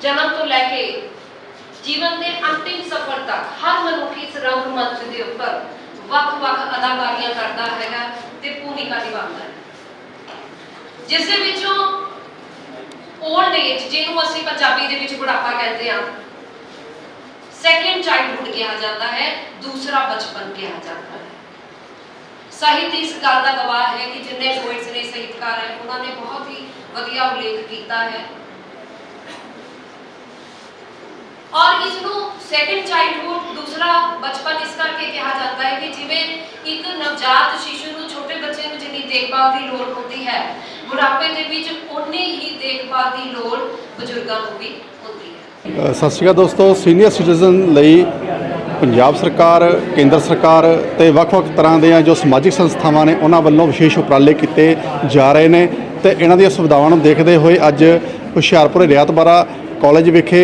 ਜਨਮ ਤੋਂ ਲੈ ਕੇ ਜੀਵਨ ਦੇ ਅੰਤਿਮ ਸਫ਼ਰ ਤੱਕ ਹਰ ਮਨੁੱਖ ਇਸ ਰੰਗ ਮੰਚ ਦੇ ਉੱਪਰ ਵੱਖ-ਵੱਖ ਅਦਾਕਾਰੀਆਂ ਕਰਦਾ ਹੈਗਾ ਤੇ ਭੂਮਿਕਾ ਨਿਭਾਉਂਦਾ ਹੈ। ਜਿਸ ਦੇ ਵਿੱਚੋਂ 올ਡ ਏਜ ਜਿਹਨੂੰ ਅਸੀਂ ਪੰਜਾਬੀ ਦੇ ਵਿੱਚ ਬੁਢਾਪਾ ਕਹਿੰਦੇ ਹਾਂ ਸੈਕੰਡ ਚਾਈਲਡਹੂਡ ਕਿਹਾ ਜਾਂਦਾ ਹੈ, ਦੂਸਰਾ ਬਚਪਨ ਕਿਹਾ ਜਾਂਦਾ ਹੈ। ਸਾਹਿਤ ਇਸ ਗੱਲ ਦਾ ਗਵਾਹ ਹੈ ਕਿ ਜਿੰਨੇ ਪੋਇਟਸ ਨੇ, ਸਾਹਿਤਕਾਰ ਹੈ, ਉਹਨਾਂ ਨੇ ਬਹੁਤ ਹੀ ਵਧੀਆ ਉਲੇਖ ਕੀਤਾ ਹੈ। ਔਰ ਇਸ ਨੂੰ ਸੈਕੰਡ ਚਾਈਲਡਹੂਡ ਦੂਸਰਾ ਬਚਪਨ ਇਸ ਕਰਕੇ ਕਿਹਾ ਜਾਂਦਾ ਹੈ ਕਿ ਜਿਵੇਂ ਇੱਕ ਨਵਜਾਤ ਸ਼ਿਸ਼ੂ ਨੂੰ ਛੋਟੇ ਬੱਚੇ ਨੂੰ ਜਿੰਨੀ ਦੇਖਭਾਲ ਦੀ ਲੋੜ ਹੁੰਦੀ ਹੈ, ਬੁਢਾਪੇ ਦੇ ਵਿੱਚ ਉਨੀ ਹੀ ਦੇਖਭਾਲ ਦੀ ਲੋੜ ਬਜ਼ੁਰਗਾਂ ਨੂੰ ਵੀ ਹੁੰਦੀ ਹੈ। ਸਤਿ ਸ਼੍ਰੀ ਅਕਾਲ ਦੋਸਤੋ ਸੀਨੀਅਰ ਸਿਟੀਜ਼ਨ ਲਈ ਪੰਜਾਬ ਸਰਕਾਰ, ਕੇਂਦਰ ਸਰਕਾਰ ਤੇ ਵੱਖ-ਵੱਖ ਤਰ੍ਹਾਂ ਦੀਆਂ ਜੋ ਸਮਾਜਿਕ ਸੰਸਥਾਵਾਂ ਨੇ, ਉਹਨਾਂ ਵੱਲੋਂ ਵਿਸ਼ੇਸ਼ ਉਪਰਾਲੇ ਕੀਤੇ ਜਾ ਰਹੇ ਨੇ ਤੇ ਇਹਨਾਂ ਦੀਆਂ ਸੁਵਿਧਾਵਾਂ ਨੂੰ ਦੇਖਦੇ ਹੋਏ ਅੱਜ ਹੁਸ਼ਿਆਰਪੁਰ ਰਿਆਤ ਬਾਰਾ ਕਾਲਜ ਵਿਖੇ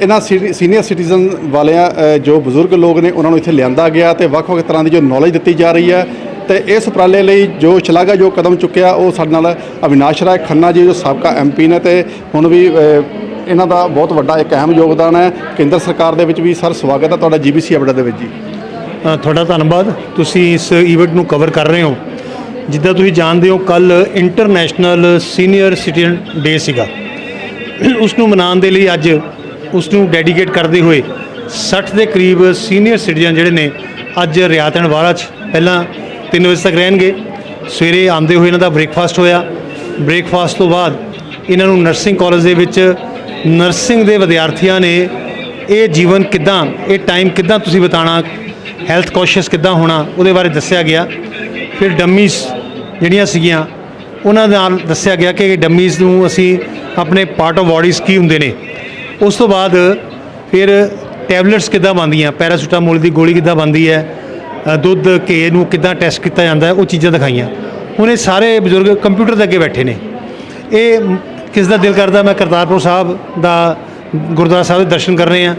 ਇਹਨਾਂ ਸੀਨੀ- ਸੀਨੀਅਰ ਸਿਟੀਜ਼ਨ ਵਾਲਿਆਂ ਜੋ ਬਜ਼ੁਰਗ ਲੋਕ ਨੇ, ਉਹਨਾਂ ਨੂੰ ਇੱਥੇ ਲਿਆਂਦਾ ਗਿਆ ਤੇ ਵੱਖ-ਵੱਖ ਤਰ੍ਹਾਂ ਦੀ ਜੋ ਨੌਲੇਜ ਦਿੱਤੀ ਜਾ ਰਹੀ ਹੈ ਤੇ ਇਸ ਉਪਰਾਲੇ ਲਈ ਜੋ ਸ਼ਲਾਘਾ ਜੋ ਕਦਮ ਚੁੱਕਿਆ, ਉਹ ਸਾਡੇ ਨਾਲ ਅਵਿਨਾਸ਼ ਰਾਏ ਖੰਨਾ ਜੀ, ਜੋ ਸਾਬਕਾ ਐਮਪੀ ਨੇ ਤੇ ਹੁਣ ਵੀ ਇਹਨਾਂ ਦਾ ਬਹੁਤ ਵੱਡਾ ਇੱਕ ਅਹਿਮ ਯੋਗਦਾਨ ਹੈ। ਕੇਂਦਰ ਸਰਕਾਰ ਦੇ ਵਿੱਚ ਵੀ ਸਰ ਸਵਾਗਤ ਹੈ ਤੁਹਾਡਾ ਜੀਬੀਸੀ ਅਪਡੇਟ ਦੇ ਵਿੱਚ ਜੀ। ਤੁਹਾਡਾ ਧੰਨਵਾਦ। ਤੁਸੀਂ ਇਸ ਇਵੈਂਟ ਨੂੰ ਕਵਰ ਕਰ ਰਹੇ ਹੋ। ਜਿੱਦਾਂ ਤੁਸੀਂ ਜਾਣਦੇ ਹੋ ਕੱਲ ਇੰਟਰਨੈਸ਼ਨਲ ਸੀਨੀਅਰ ਸਿਟੀਜ਼ਨ ਡੇ ਸੀਗਾ। ਉਸ ਨੂੰ ਮਨਾਉਣ ਦੇ ਲਈ ਅੱਜ ਉਸ ਨੂੰ ਡੈਡੀਕੇਟ ਕਰਦੇ ਹੋਏ 60 ਦੇ ਕਰੀਬ ਸੀਨੀਅਰ ਸਿਟੀਜ਼ਨ ਜਿਹੜੇ ਨੇ ਅੱਜ ਰਿਆਤ ਐਂਡ ਵਾਲਾ 'ਚ ਪਹਿਲਾਂ 3 ਵਜੇ ਤੱਕ ਰਹਿਣਗੇ। ਸਵੇਰੇ ਆਉਂਦੇ ਹੋਏ ਇਹਨਾਂ ਦਾ ਬ੍ਰੇਕਫਾਸਟ ਹੋਇਆ। ਬ੍ਰੇਕਫਾਸਟ ਤੋਂ ਬਾਅਦ ਇਹਨਾਂ ਨੂੰ ਨਰਸਿੰਗ ਕਾਲਜ ਦੇ ਵਿੱਚ ਨਰਸਿੰਗ ਦੇ ਵਿਦਿਆਰਥੀਆਂ ਨੇ ਇਹ ਜੀਵਨ ਕਿੱਦਾਂ, ਇਹ ਟਾਈਮ ਕਿੱਦਾਂ ਤੁਸੀਂ ਬਿਤਾਉਣਾ, ਹੈਲਥ ਕੌਸ਼ੀਅਸ ਕਿੱਦਾਂ ਹੋਣਾ, ਉਹਦੇ ਬਾਰੇ ਦੱਸਿਆ ਗਿਆ। ਫਿਰ ਡੰਮੀਜ਼ ਜਿਹੜੀਆਂ ਸੀਗੀਆਂ, ਉਹਨਾਂ ਨਾਲ ਦੱਸਿਆ ਗਿਆ ਕਿ ਡੰਮੀਜ਼ ਨੂੰ ਅਸੀਂ ਆਪਣੇ ਪਾਰਟ ਆਫ ਬਾਡੀਜ਼ ਕੀ ਹੁੰਦੇ ਨੇ ਉਸ ਤੋਂ ਬਾਅਦ ਫਿਰ ਟੈਬਲੇਟਸ ਕਿੱਦਾਂ ਬਣਦੀਆਂ? ਪੈਰਾਸੀਟਾਮੋਲ ਦੀ ਗੋਲੀ ਕਿੱਦਾਂ ਬਣਦੀ ਹੈ? ਦੁੱਧ ਘੇ ਨੂੰ ਕਿੱਦਾਂ ਟੈਸਟ ਕੀਤਾ ਜਾਂਦਾ ਉਹ ਚੀਜ਼ਾਂ ਦਿਖਾਈਆਂ। ਹੁਣ ਇਹ ਸਾਰੇ ਬਜ਼ੁਰਗ ਕੰਪਿਊਟਰ ਦੇ ਅੱਗੇ ਬੈਠੇ ਨੇ। ਇਹ ਕਿਸ ਦਾ ਦਿਲ ਕਰਦਾ? ਮੈਂ ਕਰਤਾਰਪੁਰ ਸਾਹਿਬ ਦਾ ਗੁਰਦੁਆਰਾ ਸਾਹਿਬ ਦੇ ਦਰਸ਼ਨ ਕਰ ਰਹੇ ਆ।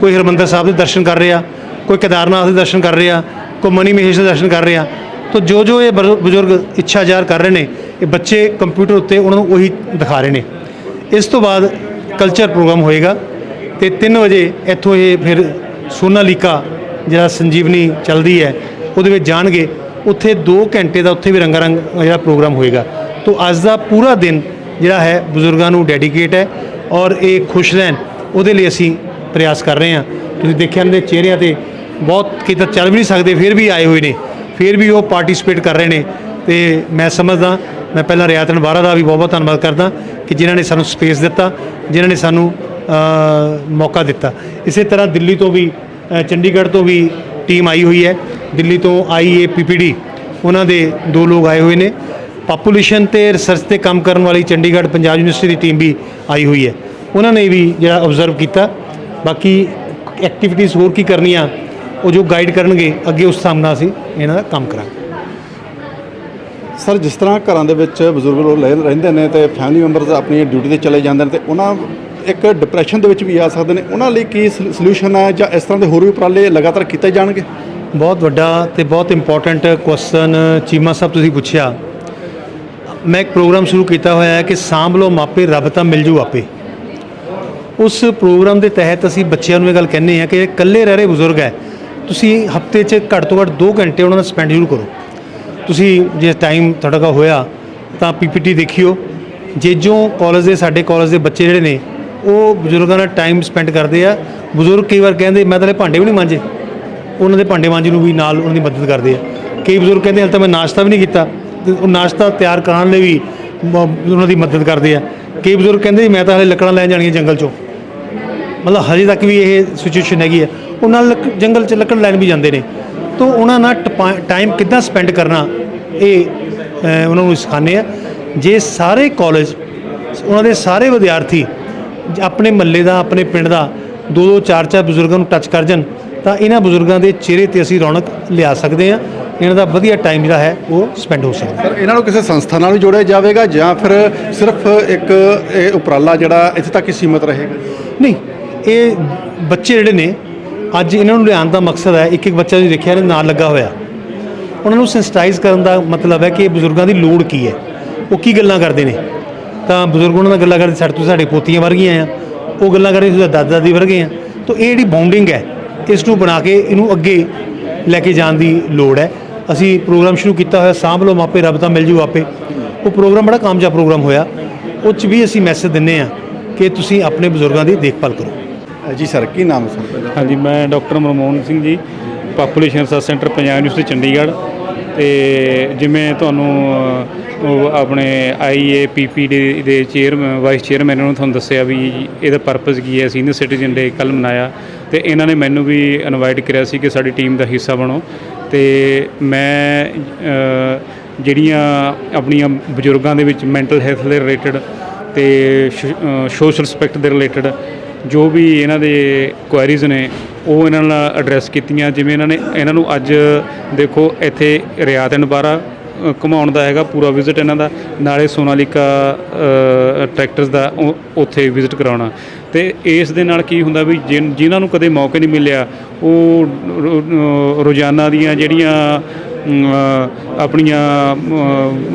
ਕੋਈ ਹਰਮੰਦਰ ਸਾਹਿਬ ਦੇ ਦਰਸ਼ਨ ਕਰ ਰਿਹਾ। ਕੋਈ ਕੇਦਾਰਨਾਥ ਦੇ ਦਰਸ਼ਨ ਕਰ ਰਿਹਾ। ਕੋਈ ਮਨੀ ਮਹੇਸ਼ ਦੇ ਦਰਸ਼ਨ ਕਰ ਰਿਹਾ। ਤੋ ਜੋ ਜੋ ਇਹ ਬਜ਼ੁਰਗ ਇੱਛਾ ਜ਼ਾਹਰ ਕਰ ਰਹੇ ਨੇ, ਇਹ ਬੱਚੇ ਕੰਪਿਊਟਰ ਉੱਤੇ ਉਹਨਾਂ ਨੂੰ ਉਹੀ ਦਿਖਾ ਰਹੇ ਨੇ। ਇਸ ਤੋਂ ਬਾਅਦ ਕਲਚਰ ਪ੍ਰੋਗਰਾਮ ਹੋਏਗਾ ਤੇ 3 ਵਜੇ ਇੱਥੋਂ ਇਹ ਫਿਰ ਸੋਨਾਲੀਕਾ, ਜਿਹੜਾ ਸੰਜੀਵਨੀ ਚੱਲਦੀ ਹੈ, ਉਹਦੇ ਵਿੱਚ ਜਾਣਗੇ। ਉੱਥੇ 2 ਘੰਟੇ ਦਾ ਉੱਥੇ ਵੀ ਰੰਗਾ ਰੰਗ ਜਿਹੜਾ ਪ੍ਰੋਗਰਾਮ ਹੋਏਗਾ। ਤੋਂ ਅੱਜ ਦਾ ਪੂਰਾ ਦਿਨ ਜਿਹੜਾ ਹੈ, ਬਜ਼ੁਰਗਾਂ ਨੂੰ ਡੈਡੀਕੇਟ ਹੈ ਔਰ ਇਹ ਖੁਸ਼ ਰਹਿਣ, ਉਹਦੇ ਲਈ ਅਸੀਂ ਪ੍ਰਯਾਸ ਕਰ ਰਹੇ ਹਾਂ। ਤੁਸੀਂ ਦੇਖਿਆ ਇਹਨਾਂ ਦੇ ਚਿਹਰਿਆਂ ਤੇ ਬਹੁਤ ਕਿਤੇ ਚੱਲ ਵੀ ਨਹੀਂ ਸਕਦੇ, ਫਿਰ ਵੀ ਆਏ ਹੋਏ ਨੇ। ਫਿਰ ਵੀ ਉਹ ਪਾਰਟਿਸਿਪੇਟ ਕਰ ਰਹੇ ਨੇ। ਤੇ ਮੈਂ ਸਮਝਦਾ ਮੈਂ ਪਹਿਲਾਂ ਰਿਆਤਨ ਬਾਰਾ ਦਾ ਵੀ ਬਹੁਤ ਬਹੁਤ ਧੰਨਵਾਦ ਕਰਦਾ ਕਿ ਜਿਨ੍ਹਾਂ ਨੇ ਸਾਨੂੰ ਸਪੇਸ ਦਿੱਤਾ, ਜਿਨ੍ਹਾਂ ਨੇ ਸਾਨੂੰ ਮੌਕਾ ਦਿੱਤਾ। ਇਸੇ ਤਰ੍ਹਾਂ ਦਿੱਲੀ ਤੋਂ ਵੀ ਚੰਡੀਗੜ੍ਹ ਤੋਂ ਵੀ ਟੀਮ ਆਈ ਹੋਈ ਹੈ। ਦਿੱਲੀ ਤੋਂ ਆਈ ਏ ਪੀਪੀਡੀ ਉਹਨਾਂ ਦੇ ਦੋ ਲੋਕ ਆਏ ਹੋਏ ਨੇ। ਪਾਪੂਲੇਸ਼ਨ ਤੇ ਰਿਸਰਚ ਤੇ ਕੰਮ ਕਰਨ ਵਾਲੀ ਚੰਡੀਗੜ੍ਹ ਪੰਜਾਬ ਯੂਨੀਵਰਸਿਟੀ ਦੀ ਟੀਮ ਵੀ ਆਈ ਹੋਈ ਹੈ। ਉਹਨਾਂ ਨੇ ਵੀ ਜਿਹੜਾ ਆਬਜ਼ਰਵ ਕੀਤਾ। ਬਾਕੀ ਐਕਟੀਵਿਟੀਜ਼ ਹੋਰ ਕੀ ਕਰਨੀਆਂ, ਉਹ ਜੋ ਗਾਈਡ ਕਰਨਗੇ, ਅੱਗੇ ਉਸ ਹਿਸਾਬ ਨਾਲ ਅਸੀਂ ਇਹਨਾਂ ਦਾ ਕੰਮ ਕਰਾਂਗੇ। ਸਰ, ਜਿਸ ਤਰ੍ਹਾਂ ਘਰਾਂ ਦੇ ਵਿੱਚ ਬਜ਼ੁਰਗ ਲੋਕ ਰਹਿ- ਰਹਿੰਦੇ ਨੇ ਤੇ ਫੈਮਿਲੀ ਮੈਂਬਰਸ ਆਪਣੀ ਡਿਊਟੀ ਤੇ ਚਲੇ ਜਾਂਦੇ ਨੇ ਤੇ ਉਹਨਾਂ ਇੱਕ ਡਿਪਰੈਸ਼ਨ ਦੇ ਵਿੱਚ ਵੀ ਆ ਸਕਦੇ ਨੇ, ਉਹਨਾਂ ਲਈ ਕੀ ਸੋਲੂਸ਼ਨ ਹੈ ਜਾਂ ਇਸ ਤਰ੍ਹਾਂ ਦੇ ਹੋਰ ਵੀ ਉਪਰਾਲੇ ਲਗਾਤਾਰ ਕੀਤੇ ਜਾਣਗੇ? ਬਹੁਤ ਵੱਡਾ ਤੇ ਬਹੁਤ ਇੰਪੋਰਟੈਂਟ ਕੁਐਸਚਨ ਚੀਮਾ ਸਾਹਿਬ ਤੁਸੀਂ ਪੁੱਛਿਆ। ਮੈਂ ਇੱਕ ਪ੍ਰੋਗਰਾਮ ਸ਼ੁਰੂ ਕੀਤਾ ਹੋਇਆ ਹੈ ਕਿ ਸਾਂਭ ਲਓ, ਮਾਪੇ, ਰੱਬ ਤਾਂ ਮਿਲ ਜੂ ਆਪੇ। ਉਸ ਪ੍ਰੋਗਰਾਮ ਦੇ ਤਹਿਤ ਅਸੀਂ ਬੱਚਿਆਂ ਨੂੰ ਇਹ ਗੱਲ ਕਹਿੰਦੇ ਆ ਕਿ ਇਕੱਲੇ ਰਹਿ ਰਹੇ ਬਜ਼ੁਰਗ ਹੈ, ਤੁਸੀਂ ਹਫ਼ਤੇ 'ਚ ਘੱਟ ਤੋਂ ਘੱਟ 2 ਘੰਟੇ ਉਹਨਾਂ ਨਾਲ ਸਪੈਂਡ ਜ਼ਰੂਰ ਕਰੋ। ਤੁਸੀਂ ਜੇ ਟਾਈਮ ਤੁਹਾਡਾ ਕੋਲ ਹੋਇਆ, ਤਾਂ ਪੀਪੀਟੀ ਦੇਖਿਓ। ਜੇ ਜੋ ਕਾਲਜ ਦੇ, ਸਾਡੇ ਕਾਲਜ ਦੇ ਬੱਚੇ ਜਿਹੜੇ ਨੇ, ਉਹ ਬਜ਼ੁਰਗਾਂ ਨਾਲ ਟਾਈਮ ਸਪੈਂਡ ਕਰਦੇ ਆ। ਬਜ਼ੁਰਗ ਕਈ ਵਾਰ ਕਹਿੰਦੇ, ਮੈਂ ਤਾਂ ਹਲੇ ਭਾਂਡੇ ਵੀ ਨਹੀਂ ਮਾਂਜੇ। ਉਹਨਾਂ ਦੇ ਭਾਂਡੇ ਮਾਂਜੇ ਨੂੰ ਵੀ ਨਾਲ ਉਹਨਾਂ ਦੀ ਮਦਦ ਕਰਦੇ ਆ। ਕਈ ਬਜ਼ੁਰਗ ਕਹਿੰਦੇ, ਹਲੇ ਤਾਂ ਮੈਂ ਨਾਸ਼ਤਾ ਵੀ ਨਹੀਂ ਕੀਤਾ। ਤੇ ਉਹ ਨਾਸ਼ਤਾ ਤਿਆਰ ਕਰਾਉਣ ਲਈ ਵੀ ਉਹਨਾਂ ਦੀ ਮਦਦ ਕਰਦੇ ਆ। ਕਈ ਬਜ਼ੁਰਗ ਕਹਿੰਦੇ, ਮੈਂ ਤਾਂ ਹਲੇ ਲੱਕੜਾਂ ਲੈਣ ਜਾਣੀਆਂ ਜੰਗਲ 'ਚੋਂ। ਮਤਲਬ ਹਜੇ ਤੱਕ ਵੀ ਇਹ ਸਿਚੁਏਸ਼ਨ ਹੈਗੀ ਹੈ ਉਹ ਨਾਲ ਲੱਕ- ਜੰਗਲ 'ਚ ਲੱਕੜ ਲੈਣ ਵੀ ਜਾਂਦੇ ਨੇ। ਤੋਂ ਉਹਨਾਂ ਨਾਲ ਟਾਈਮ ਕਿੱਦਾਂ ਸਪੈਂਡ ਕਰਨਾ ਇਹ ਉਹਨਾਂ ਨੂੰ ਸਿਖਾਉਂਦੇ ਆ ਜੇ ਸਾਰੇ ਕਾਲਜ ਉਹਨਾਂ ਦੇ ਸਾਰੇ ਵਿਦਿਆਰਥੀ ਆਪਣੇ ਮੱਲੇ ਦਾ ਆਪਣੇ ਪਿੰਡ ਦਾ ਦੋ ਦੋ ਚਾਰ ਚਾਰ ਬਜ਼ੁਰਗਾਂ ਨੂੰ ਟੱਚ ਕਰ ਜਾਣ ਤਾਂ ਇਹਨਾਂ ਬਜ਼ੁਰਗਾਂ ਦੇ ਚਿਹਰੇ ਤੇ ਅਸੀਂ ਰੌਣਕ ਲਿਆ ਸਕਦੇ ਹਾਂ। ਇਹਨਾਂ ਦਾ ਵਧੀਆ ਟਾਈਮ ਜਿਹੜਾ ਹੈ ਉਹ ਸਪੈਂਡ ਹੋ ਸਕਦਾ ਸਰ ਇਹਨਾਂ ਨੂੰ ਕਿਸੇ ਸੰਸਥਾ ਨਾਲ ਵੀ ਜੋੜਿਆ ਜਾਵੇਗਾ ਜਾਂ ਫਿਰ ਸਿਰਫ ਇੱਕ ਇਹ ਉਪਰਾਲਾ ਜਿਹੜਾ ਇੱਥੇ ਤੱਕ ਹੀ ਸੀਮਤ ਰਹੇਗਾ? ਨਹੀਂ ਇਹ ਬੱਚੇ ਜਿਹੜੇ ਨੇ ਅੱਜ ਇਹਨਾਂ ਨੂੰ ਲਿਆਉਣ ਦਾ ਮਕਸਦ ਹੈ ਇੱਕ ਇੱਕ ਬੱਚਾ ਜੀ ਦੇਖਿਆ ਇਹਦੇ ਨਾਲ ਲੱਗਾ ਹੋਇਆ। ਉਹਨਾਂ ਨੂੰ ਸੈਂਸਿਟਾਈਜ਼ ਕਰਨ ਦਾ ਮਤਲਬ ਹੈ ਕਿ ਬਜ਼ੁਰਗਾਂ ਦੀ ਲੋੜ ਕੀ ਹੈ। ਉਹ ਕੀ ਗੱਲਾਂ ਕਰਦੇ ਨੇ? ਤਾਂ ਬਜ਼ੁਰਗ ਉਹਨਾਂ ਨਾਲ ਗੱਲਾਂ ਕਰਦੇ, ਸਾਡੇ ਤੋਂ ਸਾਡੇ ਪੋਤੀਆਂ ਵਰਗੀਆਂ ਆ। ਉਹ ਗੱਲਾਂ ਕਰਦੇ ਤੁਸੀਂ ਦਾਦਾ ਦਾਦੀ ਵਰਗੇ ਆ। ਤਾਂ ਇਹ ਜਿਹੜੀ ਬਾਉਂਡਿੰਗ ਹੈ, ਇਸ ਨੂੰ ਬਣਾ ਕੇ ਇਹਨੂੰ ਅੱਗੇ ਲੈ ਕੇ ਜਾਣ ਦੀ ਲੋੜ ਹੈ। ਅਸੀਂ ਪ੍ਰੋਗਰਾਮ ਸ਼ੁਰੂ ਕੀਤਾ ਹੋਇਆ, ਸਾਂਭ ਲਓ ਮਾਪੇ, ਰੱਬ ਤਾਂ ਮਿਲ ਜੂ ਆਪੇ। ਉਹ ਪ੍ਰੋਗਰਾਮ ਬੜਾ ਕਾਮਯਾਬ ਪ੍ਰੋਗਰਾਮ ਹੋਇਆ। ਉਹ 'ਚ ਵੀ ਅਸੀਂ ਮੈਸੇਜ ਦਿੰਨੇ ਆ ਕਿ ਤੁਸੀਂ ਆਪਣੇ ਬਜ਼ੁਰਗਾਂ ਦੀ ਦੇਖਭਾਲ ਕਰੋ। ਜੀ ਸਰ ਕੀ ਨਾਮ ਹੈ ਸਰ? ਹਾਂਜੀ ਮੈਂ doctor Manmohan Singh ji population research centre Punjab university Chandigarh ਤੇ ਜਿਵੇਂ ਤੁਹਾਨੂੰ ਅਹ, ਉਹ ਆਪਣੇ ਆਈਏ ਪੀਪੀਡੀ ਦੇ ਚੇਅਰਮੈਨ ਵਾਈਸ ਚੇਅਰਮੈਨ ਨੂੰ ਤੁਹਾਨੂੰ ਦੱਸਿਆ ਵੀ ਇਹਦਾ ਪਰਪਸ ਕੀ ਹੈ ਸੀਨੀਅਰ ਸਿਟੀਜ਼ਨ ਡੇ ਕੱਲ ਮਨਾਇਆ ਤੇ ਇਹਨਾਂ ਨੇ ਮੈਨੂੰ ਵੀ ਇਨਵਾਈਟ ਕਰਿਆ ਸੀ ਕਿ ਸਾਡੀ ਟੀਮ ਦਾ ਹਿੱਸਾ ਬਣੋ ਤੇ ਮੈਂ ਜਿਹੜੀਆਂ ਆਪਣੀਆਂ ਬਜ਼ੁਰਗਾਂ ਦੇ ਵਿੱਚ ਮੈਂਟਲ ਹੈਲਥ ਦੇ ਰਿਲੇਟਡ ਤੇ ਸੋਸ਼ਲ ਰਿਸਪੈਕਟ ਦੇ ਰਿਲੇਟਡ ਜੋ ਵੀ ਇਹਨਾਂ ਦੇ ਕੁਐਰੀਜ਼ ਨੇ ਉਹ ਇਹਨਾਂ ਨਾਲ ਐਡਰੈਸ ਕੀਤੀਆਂ। ਜਿਵੇਂ ਇਹਨਾਂ ਨੇ ਇਹਨਾਂ ਨੂੰ ਅੱਜ ਦੇਖੋ ਇੱਥੇ ਰਿਆਤ ਐਂਡ ਬਾਰਾ ਅ, ਦਾ ਹੈਗਾ ਪੂਰਾ ਵਿਜ਼ਿਟ ਇਹਨਾਂ ਦਾ। ਨਾਲੇ ਸੋਨਾਲੀਕਾ ਟਰੈਕਟਰਸ ਦਾ ਉਹ ਉੱਥੇ ਵਿਜ਼ਿਟ ਕਰਾਉਣਾ। ਤੇ ਇਸ ਦੇ ਨਾਲ ਕੀ ਹੁੰਦਾ ਵੀ ਜਿਨ- ਜਿਨ੍ਹਾਂ ਨੂੰ ਕਦੇ ਮੌਕਾ ਨਹੀਂ ਮਿਲਿਆ ਉਹ ਰੋਜ਼ਾਨਾ ਦੀਆਂ ਜਿਹੜੀਆਂ ਆਪਣੀਆਂ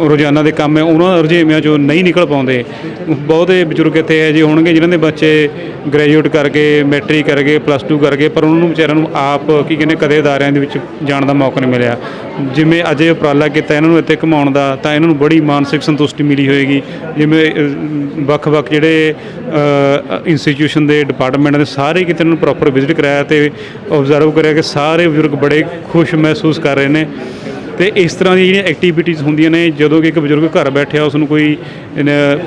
ਰੋਜ਼ਾਨਾ ਦੇ ਕੰਮ ਹੈ, ਉਹਨਾਂ ਰੁਝੇਵਿਆਂ ਚੋਂ ਨਹੀਂ ਨਿਕਲ ਪਾਉਂਦੇ। ਬਹੁਤੇ ਬਜ਼ੁਰਗ ਇੱਥੇ ਹੈ ਜੇ ਹੋਣਗੇ ਜਿਨ੍ਹਾਂ ਦੇ ਬੱਚੇ ਗ੍ਰੈਜੂਏਟ ਕਰਕੇ ਮੈਟ੍ਰਿਕ ਕਰਕੇ ਪਲੱਸ 2 ਕਰਕੇ ਪਰ ਉਹਨਾਂ ਨੂੰ ਵਿਚਾਰਿਆਂ ਨੂੰ ਆਪ ਕੀ ਕਹਿੰਦੇ ਕਦੇ ਅਦਾਰਿਆਂ ਦੇ ਵਿੱਚ ਜਾਣ ਦਾ ਮੌਕਾ ਨਹੀਂ ਮਿਲਿਆ। ਜਿਵੇਂ ਅਜੇ ਉਪਰਾਲਾ ਕੀਤਾ, ਇਹਨਾਂ ਨੂੰ ਇੱਥੇ ਘੁਮਾਉਣ ਦਾ, ਤਾਂ ਇਹਨਾਂ ਨੂੰ ਬੜੀ ਮਾਨਸਿਕ ਸੰਤੁਸ਼ਟੀ ਮਿਲੀ ਹੋਏਗੀ। ਜਿਵੇਂ ਵੱਖ-ਵੱਖ ਜਿਹੜੇ ਇੰਸਟੀਟਿਊਸ਼ਨ ਦੇ ਡਿਪਾਰਟਮੈਂਟ ਦੇ ਸਾਰੇ ਕਿਤੇ ਇਹਨਾਂ ਨੂੰ ਪ੍ਰੋਪਰ ਵਿਜ਼ਿਟ ਕਰਾਇਆ ਤੇ ਆਬਜ਼ਰਵ ਕਰਿਆ ਕਿ ਸਾਰੇ ਬਜ਼ੁਰਗ ਬੜੇ ਖੁਸ਼ ਮਹਿਸੂਸ ਕਰ ਰਹੇ ਨੇ। ਤੇ ਇਸ ਤਰ੍ਹਾਂ ਦੀਆਂ ਜਿਹੜੀਆਂ ਐਕਟੀਵਿਟੀਜ਼ ਹੁੰਦੀਆਂ ਨੇ, ਜਦੋਂ ਕਿ ਇੱਕ ਬਜ਼ੁਰਗ ਘਰ ਬੈਠਿਆ ਉਸ ਨੂੰ ਕੋਈ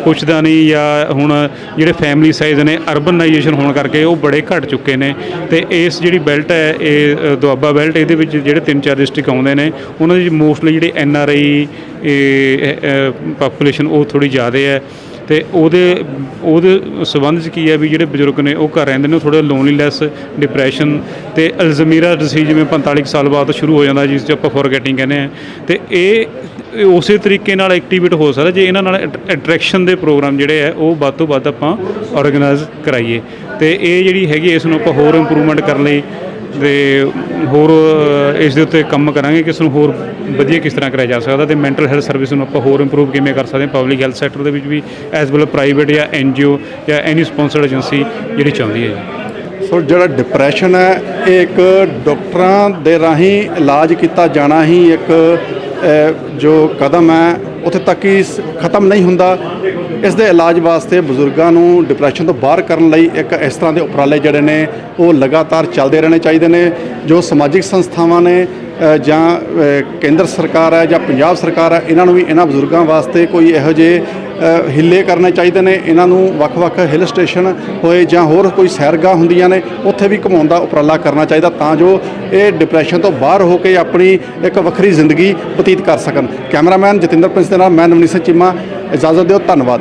ਪੁੱਛਦਾ ਨਹੀਂ ਜਾਂ ਹੁਣ ਜਿਹੜੇ ਫੈਮਿਲੀ ਸਾਈਜ਼ ਨੇ ਅਰਬਨਾਈਜੇਸ਼ਨ ਹੋਣ ਕਰਕੇ ਉਹ ਬੜੇ ਘਟ ਚੁੱਕੇ ਨੇ। ਤੇ ਇਸ ਜਿਹੜੀ ਬੈਲਟ ਹੈ, ਇਹ ਦੁਆਬਾ ਬੈਲਟ ਇਹਦੇ ਵਿੱਚ ਜਿਹੜੇ ਤਿੰਨ ਚਾਰ ਡਿਸਟ੍ਰਿਕਟ ਆਉਂਦੇ ਨੇ, ਉਹਨਾਂ ਦੇ ਮੋਸਟਲੀ ਜਿਹੜੇ ਐਨ ਆਰ ਆਈ ਪਾਪੂਲੇਸ਼ਨ ਉਹ ਥੋੜੀ ਜ਼ਿਆਦਾ ਹੈ। ਤੇ ਉਹਦੇ ਉਹਦੇ ਸਬੰਧ 'ਚ ਕੀ ਹੈ ਵੀ ਜਿਹੜੇ ਬਜ਼ੁਰਗ ਨੇ ਉਹ ਘਰ ਰਹਿੰਦੇ ਨੇ, ਉਹ ਥੋੜਾ ਲੋਨਲੀਨੈਸ ਡਿਪਰੈਸ਼ਨ ਤੇ ਅਲਜ਼ਮੀਰਾ ਡਿਸੀਜ਼ ਜਿਵੇਂ 45 ਕੁ ਸਾਲ ਬਾਅਦ ਸ਼ੁਰੂ ਹੋ ਜਾਂਦਾ, ਜਿਸ 'ਚ ਆਪਾਂ ਫੋਰਗੇਟਿੰਗ ਕਹਿੰਦੇ ਆ ਤੇ ਇਹ ਇਹ ਉਸੇ ਤਰੀਕੇ ਨਾਲ ਐਕਟੀਵੇਟ ਹੋ ਸਕਦਾ, ਜੇ ਇਹਨਾਂ ਨਾਲ ਅਟਰੈਕਸ਼ਨ ਦੇ ਪ੍ਰੋਗਰਾਮ ਜਿਹੜੇ ਆ ਉਹ ਵੱਧ ਤੋਂ ਵੱਧ ਆਪਾਂ ਆਰਗੇਨਾਈਜ਼ ਕਰਾਈਏ। ਤੇ ਇਹ ਜਿਹੜੀ ਹੈਗੀ ਇਸ ਨੂੰ ਆਪਾਂ ਹੋਰ ਇੰਪਰੂਵਮੈਂਟ ਕਰਨ ਲਈ ਤੇ ਹੋਰ ਇਸ ਦੇ ਉੱਤੇ ਕੰਮ ਕਰਾਂਗੇ ਕਿ ਇਸ ਨੂੰ ਹੋਰ ਵਧੀਆ ਕਿਸ ਤਰ੍ਹਾਂ ਕਰਾਇਆ ਜਾ ਸਕਦਾ ਤੇ ਮੈਂਟਲ ਹੈਲਥ ਸਰਵਿਸ ਨੂੰ ਆਪਾਂ ਹੋਰ ਇੰਪਰੂਵ ਕਿਵੇਂ ਕਰ ਸਕਦੇ ਹਾਂ ਪਬਲਿਕ ਹੈਲਥ ਸੈਕਟਰ ਦੇ ਵਿੱਚ ਵੀ ਐਸ ਵੈਲ ਪ੍ਰਾਈਵੇਟ ਜਾਂ ਐਨਜੀਓ ਜਾਂ ਐਨੀ ਸਪਾਂਸਰਡ ਏਜੰਸੀ ਜਿਹੜੀ ਚਾਹੁੰਦੀ ਹੈ ਜੀ। ਸੋ ਜਿਹੜਾ ਡਿਪਰੈਸ਼ਨ ਹੈ, ਇਹ ਇੱਕ ਡਾਕਟਰਾਂ ਦੇ ਰਾਹੀਂ ਇਲਾਜ ਕੀਤਾ ਜਾਣਾ ਹੀ ਇੱਕ ਜੋ ਕਦਮ ਹੈ, ਉੱਥੇ ਤੱਕ ਹੀ ਖਤਮ ਨਹੀਂ ਹੁੰਦਾ। ਇਸ ਦੇ ਇਲਾਜ ਵਾਸਤੇ ਬਜ਼ੁਰਗਾਂ ਨੂੰ ਡਿਪਰੈਸ਼ਨ ਤੋਂ ਬਾਹਰ ਕਰਨ ਲਈ ਇੱਕ ਇਸ ਤਰ੍ਹਾਂ ਦੇ ਉਪਰਾਲੇ ਜਿਹੜੇ ਨੇ, ਉਹ ਲਗਾਤਾਰ ਚੱਲਦੇ ਰਹਿਣੇ ਚਾਹੀਦੇ ਨੇ, ਜੋ ਸਮਾਜਿਕ ਸੰਸਥਾਵਾਂ ਨੇ ਜਾਂ ਕੇਂਦਰ ਸਰਕਾਰ ਹੈ ਜਾਂ ਪੰਜਾਬ ਸਰਕਾਰ ਹੈ, ਇਹਨਾਂ ਨੂੰ ਵੀ ਇਹਨਾਂ ਬਜ਼ੁਰਗਾਂ ਵਾਸਤੇ ਕੋਈ ਇਹੋ ਜਿਹੇ ਹਿੱਲੇ ਕਰਨੇ ਚਾਹੀਦੇ ਨੇ। ਇਹਨਾਂ ਨੂੰ ਵੱਖ-ਵੱਖ ਹਿਲ ਸਟੇਸ਼ਨ ਹੋਏ ਜਾਂ ਹੋਰ ਕੋਈ ਸੈਰਗਾਹ ਹੁੰਦੀਆਂ ਨੇ, ਉੱਥੇ ਵੀ ਘੁਮਾਉਣ ਦਾ ਉਪਰਾਲਾ ਕਰਨਾ ਚਾਹੀਦਾ ਤਾਂ ਜੋ ਇਹ ਡਿਪਰੈਸ਼ਨ ਤੋਂ ਬਾਹਰ ਹੋ ਕੇ ਆਪਣੀ ਇੱਕ ਵੱਖਰੀ ਜ਼ਿੰਦਗੀ ਬਤੀਤ ਕਰ ਸਕਣ। ਕੈਮਰਾਮੈਨ ਜਤਿੰਦਰ ਪ੍ਰਿੰਸ ਦੇ ਨਾਲ, ਮੈਂ ਨਵਨੀਤ ਸਿੰਘ ਚੀਮਾ ਇਜਾਜ਼ਤ ਦਿਓ ਧੰਨਵਾਦ।